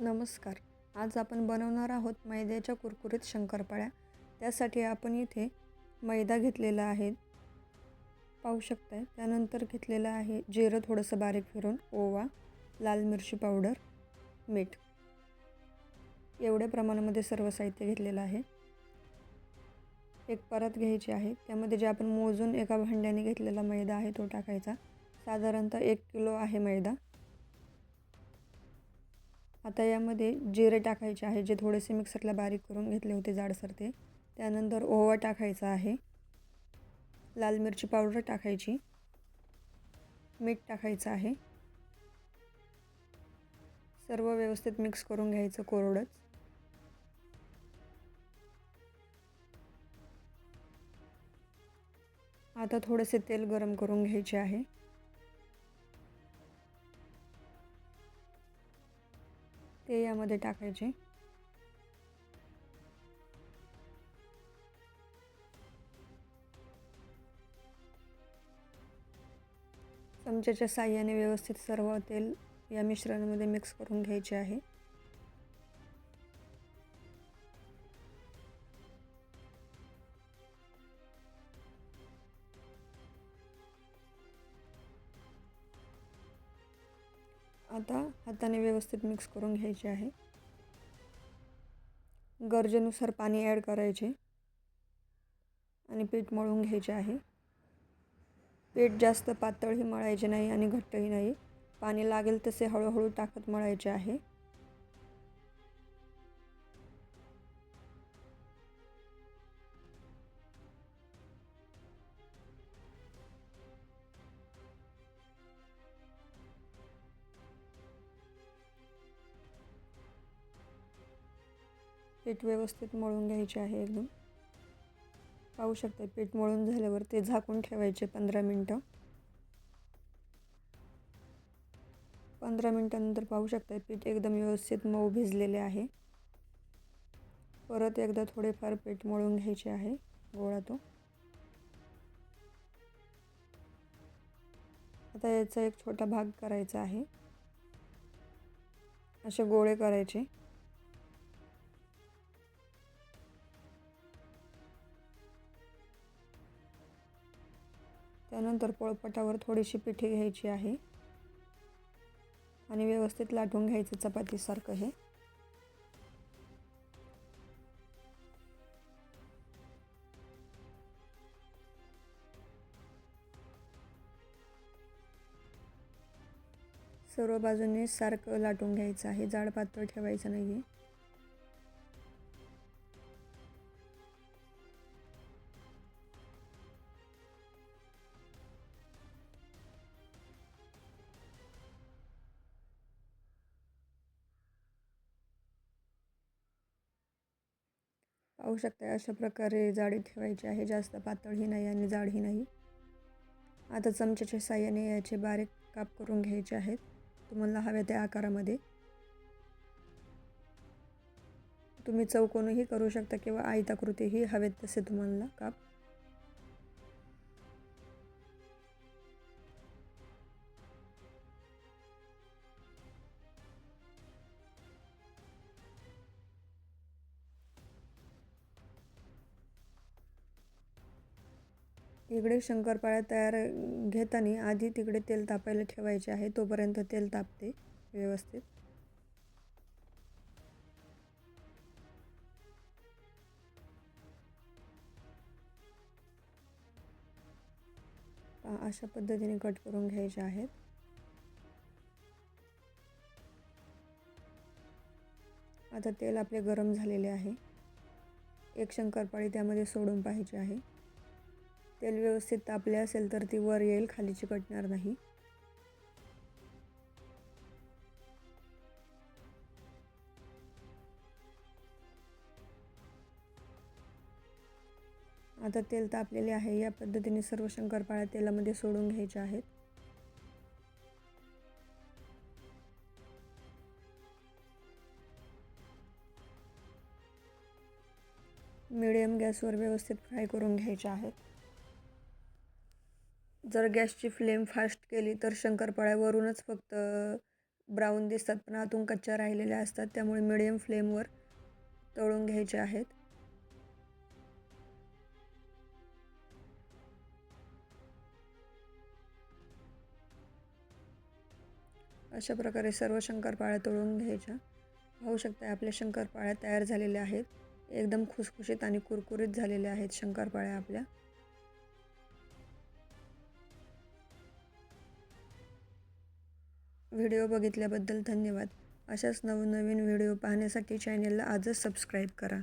नमस्कार. आज आपण बनवणार आहोत मैद्याच्या कुरकुरीत शंकरपाळ्या. त्यासाठी आपण इथे मैदा घेतलेला आहे. पाहू शकताय. त्यानंतर घेतलेलं आहे जिरं थोडंसं बारीक फिरून ओवा लाल मिरची पावडर मीठ. एवढ्या प्रमाणामध्ये सर्व साहित्य घेतलेलं आहे. एक परत घ्यायची आहे. त्यामध्ये जे आपण मोजून एका भांड्याने घेतलेला मैदा आहे तो टाकायचा. साधारणतः एक किलो आहे मैदा. आता यामध्ये जिरे टाकायचे आहे जे थोडेसे मिक्सरला बारीक करून घेतले होते जाडसर ते. त्यानंतर ओवा टाकायचा आहे. लाल मिरची पावडर टाकायची. मीठ टाकायचं आहे. सर्व व्यवस्थित मिक्स करून घ्यायचं कोरडंच. आता थोडेसे तेल गरम करून घ्यायचे आहे. ते टाकायचे. चमच्याच्या साह्याने व्यवस्थित सर्व तेल या मिश्रणामध्ये मिक्स करून घ्यायचे आहे. आता हाताने व्यवस्थित मिक्स करून घ्यायचे आहे. गरजेनुसार पाणी ॲड करायचे. आणि पीठ मळून घ्यायचे आहे. पीठ जास्त पातळही मळायचे नाही आणि घट्टही नाही. पाणी लागेल तसे हळूहळू टाकत मळायचे आहे. पीठ व्यवस्थित मळून घ्यायचे आहे एकदम. पाहू शकता पीठ मळून झाल्यावर ते झाकून ठेवायचे पंधरा मिनटं. पंधरा मिनटानंतर पाहू शकता पीठ एकदम व्यवस्थित मऊ भिजलेले आहे. परत एकदा थोडेफार पीठ मळून घ्यायचे आहे गोळा तो. आता याचा एक छोटा भाग करायचा आहे. असे गोळे करायचे. त्यानंतर पोळपटावर थोडीशी पिठी घ्यायची आहे. आणि व्यवस्थित लाटून घ्यायचं चपातीसारखं हे. सर्व बाजूने सारखं लाटून घ्यायचं आहे. जाड पातळ ठेवायचं नाही आहे पाहू शकता अशा प्रकारे जाडी ठेवायची आहे. जास्त पातळही नाही आणि जाडही नाही. आता चमच्याच्या साह्याने याचे बारीक काप करून घ्यायचे आहेत. तुम्हाला हव्या त्या आकारामध्ये. तुम्ही चौकोनही करू शकता किंवा आयताकृतीही हवेत तसे तुम्हाला काप इकडे शंकरपाळ्या तयार घेताना आधी तिकडे तेल तापायला ठेवायचे आहे तोपर्यंत तेल तापते व्यवस्थित. अशा पद्धतीने कट करून घ्यायचे आहेत. आता तेल आपले गरम झालेले आहे. एक शंकरपाळी त्यामध्ये सोडून पाहिजे आहे. तेल व्यवस्थित तापले असेल तर ती वर येईल खाली चिकटणार नाही. आता तेल तापलेले आहे. या पद्धतीने सर्व शंकरपाळ्या तेलामध्ये सोडून घ्यायच्या आहेत. मिडियम गॅसवर व्यवस्थित फ्राय करून घ्यायचे आहेत. जर गॅसची फ्लेम फास्ट केली तर शंकरपाळ्यावरूनच फक्त ब्राऊन दिसतात. पण आतून कच्च्या राहिलेल्या असतात. त्यामुळे मिडियम फ्लेमवर तळून घ्यायचे आहेत. अशा प्रकारे सर्व शंकरपाळ्या तळून घ्यायच्या. पाहू शकता आपल्या शंकरपाळ्या तयार झालेल्या आहेत. एकदम खुसखुशीत आणि कुरकुरीत झालेल्या आहेत शंकरपाळ्या आपल्या. व्हिडिओ बघितल्याबद्दल धन्यवाद. अशाच नवनवीन व्हिडिओ पाहण्यासाठी चॅनेलला आजच सबस्क्राईब करा.